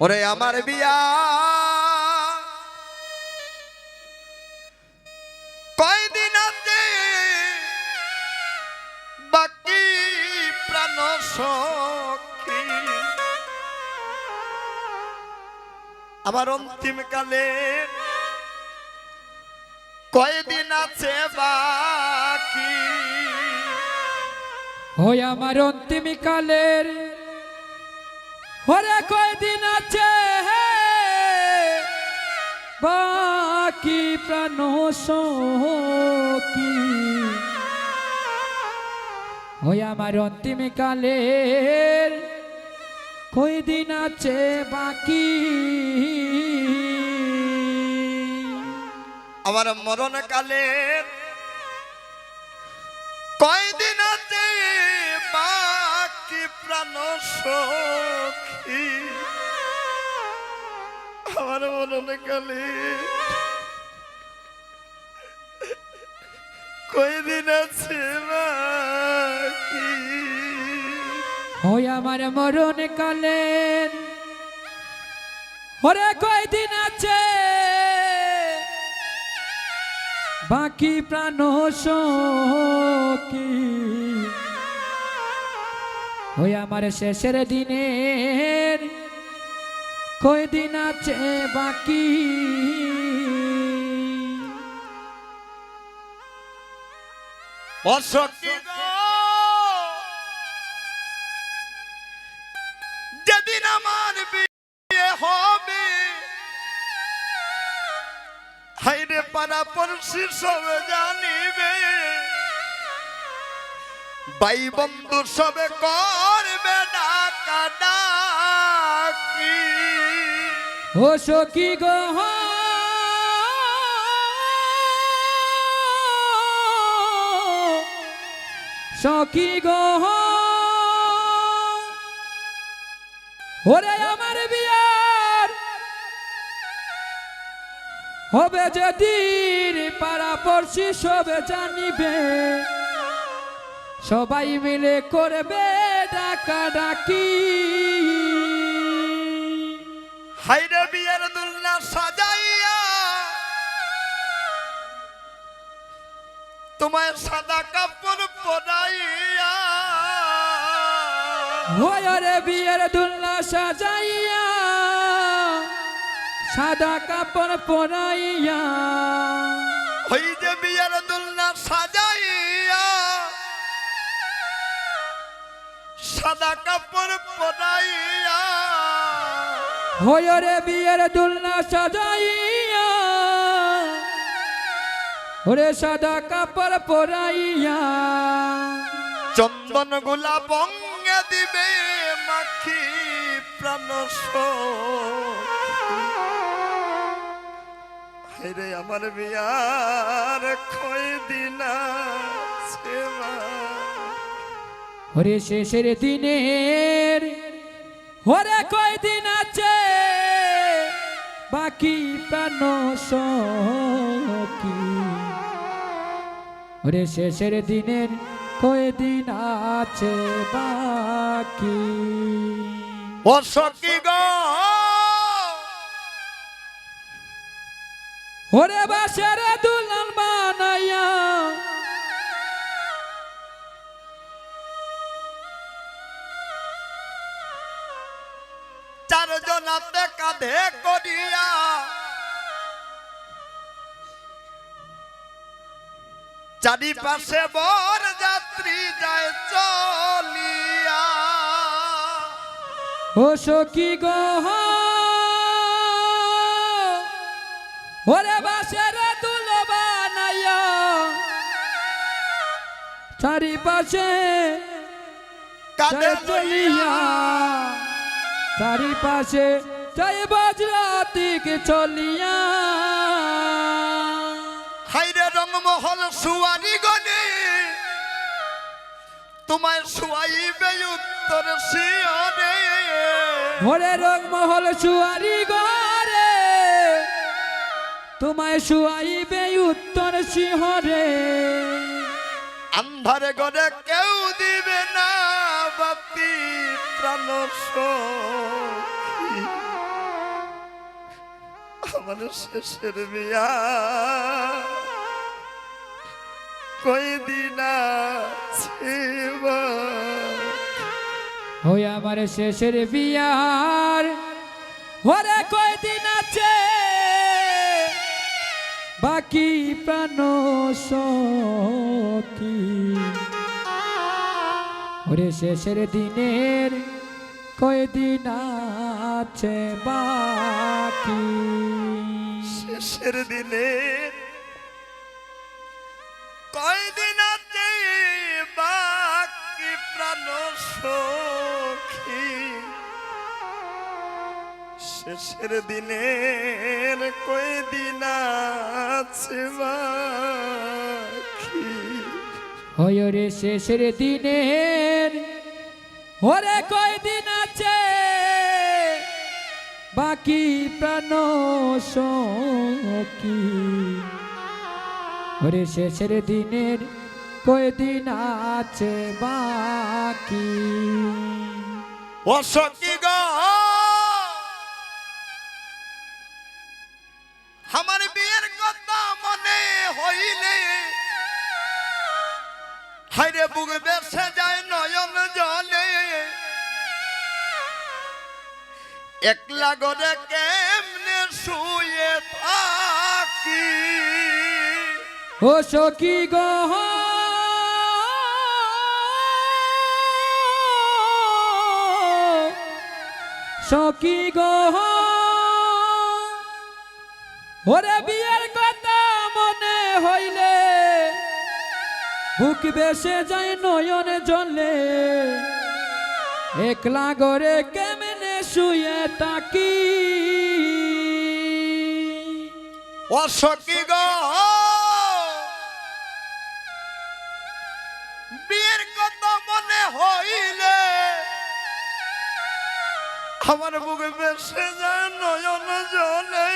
ওরে আমার বিয়া। কয়দিন আছে? বাকি প্রাণ সখী। আমার অন্তিম কালে কয়দিন আছে বাকি? ওই আমার অন্তিম কালের ওরে কয়দিন আছে বাকি প্রাণ সখী ওই আমার অন্তিম কালের কয়দিন আছে বাকি? আমার মরণ প্রাণ সখী। আমার মরণ কালে আছে ওই আমার মরণ কালের ওরে কয়দিন আছে? বাকি প্রাণ সখী। ওই আমার শেষের দিনের কয়দিন আছে বাকি? যেদিন আমার বিয়ে হবে হাইরে পাড়া পড়শি সবে জানিবে। ভাই বন্ধু সবে করবে ডাকা ডাকি ও সখী গো সখী গো ওরে আমার বিয়ার হবে যেদিন পাড়া পড়শি সবে জানিবে, সবাই মিলে করবে। ডাকা ডাকি হাইরে বিয়ের দুলনা সাজাইয়া। তোমার সাদা কাপড় পরাইয়া। ওরে বিয়ের দুল্লা সাজাইয়া। সাদা কাপড় পরাইয়া। ওই যে বিয়ের দুলনা সাজাইয়া। সাদা কাপড় পরাইয়া। ওরে বিয়ের দুলনা সাজাইয়া। ওরে সাদা কাপড় পরাইয়া। চন্দন গোলা বঙ্গে দিবে মাখি প্রাণ রে আমার বিয়ার কয় দিন মা। ওরে শেষের দিনের ওরে কয়দিন আছে? বাকি প্রাণ সখী ওরে শেষের দিনের কয়দিন আছে বাকি? ও সখী গো! ওরে বাসের দুলন চারজনাতে কাঁধে করিয়া। চারিপাশে বর যাত্রী যায় চলিয়া। ও সখী গো ওরে বাসের বানাইয়া। চারিপাশে কাঁধে জয় চলিয়া চারিপাশে জয় বজ্রাতিক চলিয়া। হাইরে রংমহল সুয়ারি গনে তোমায় শুয়াইবে উত্তর শিয়রে। ওরে রংমহল সুয়ারি গরে তোমায় শুয়াইবে উত্তর সিংহরে আন্ধারে ঘরে কেউ দিবে না। প্রাণ শেষের বিয়া কই দিন আছে ওই আমার শেষের বিয়ার। ওরে কয়দিন আছে? বাকি প্রাণ সখী। ওরে শেষের দিনের কয়দিন আছে বাকি? শেষের দিনে কয়দিন আছে বাকি প্রাণ সখী? শেষের দিনের কয়দিন আছে বাকি? ওই ওরে শেষের দিনের ওরে কয়দিন বাকি প্রাণ সখী। ওরে শেষের দিনের কয়দিন আছে বাকি? ও গো! আমার বিয়ের কথা মনে হইলে হাইরে বুক বেসে যায় একলা গরে কেমনে শুয়ে থাকি? ও সখী গহ সখী গহ ওরে বিয়ের কথা মনে হইলে বুক বেসে যায় নয়নে জলে। একলা গরে কেমনে শুয়ে তাকি সখী গো! বিয়ের কথা মনে হইলে আমার বুকে বেসে যায় নয়ন জলে।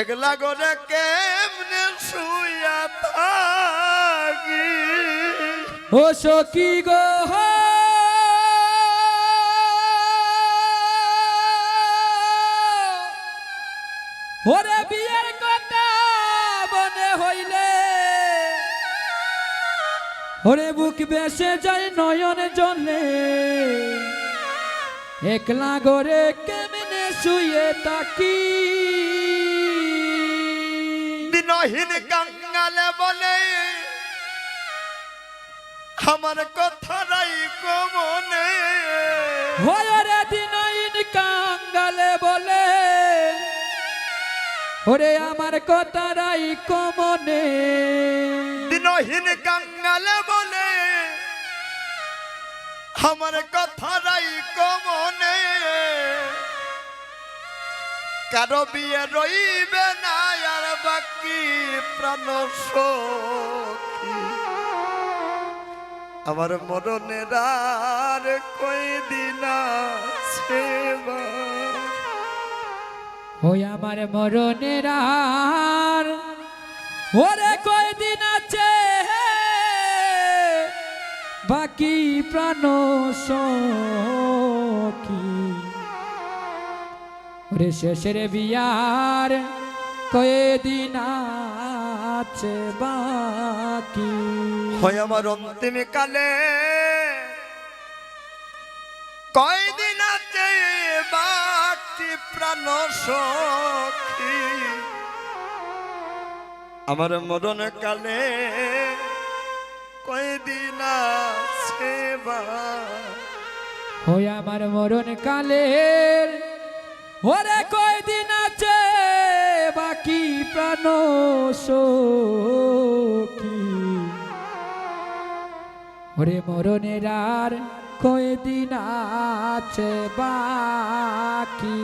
একলা করে কেমনে শুয়া থাকি? ও সখী গো! ওরে বিয়ের কথা মনে হইলে। ওরে বুক বেসে যায় নয়ন জলে। একলা গরে কেমনে শুয়ে তাকি দিনহীন কাঙ্গালে বলে আমার কথারাই কমনে ওরে দিনইন কাঙ্গালে বলে ওরে আমার কথারাই কমনে দিনহীন কাঙ্গালে বলে, আমার কথারাই কমনে কারও বিয়ে রইবে না, আর বাকি প্রাণ আমার মরণের আর কই দিন আছে বা? ওই আমার মরণের আর। ওরে কয়দিন আছে? বাকি প্রাণ সখী। ওরে শেষের বিয়ার কয়দিন আছে বাকি? হয় আমার অন্তিম কালে। কয়দিন আমার মরণ কালে কয়দিন আছে বা? ওই আমার মরণ কালের ওরে কয়দিন আছে বাকি প্রাণ সখী? ওরে মরণের আর কয়দিন আছে বাকি?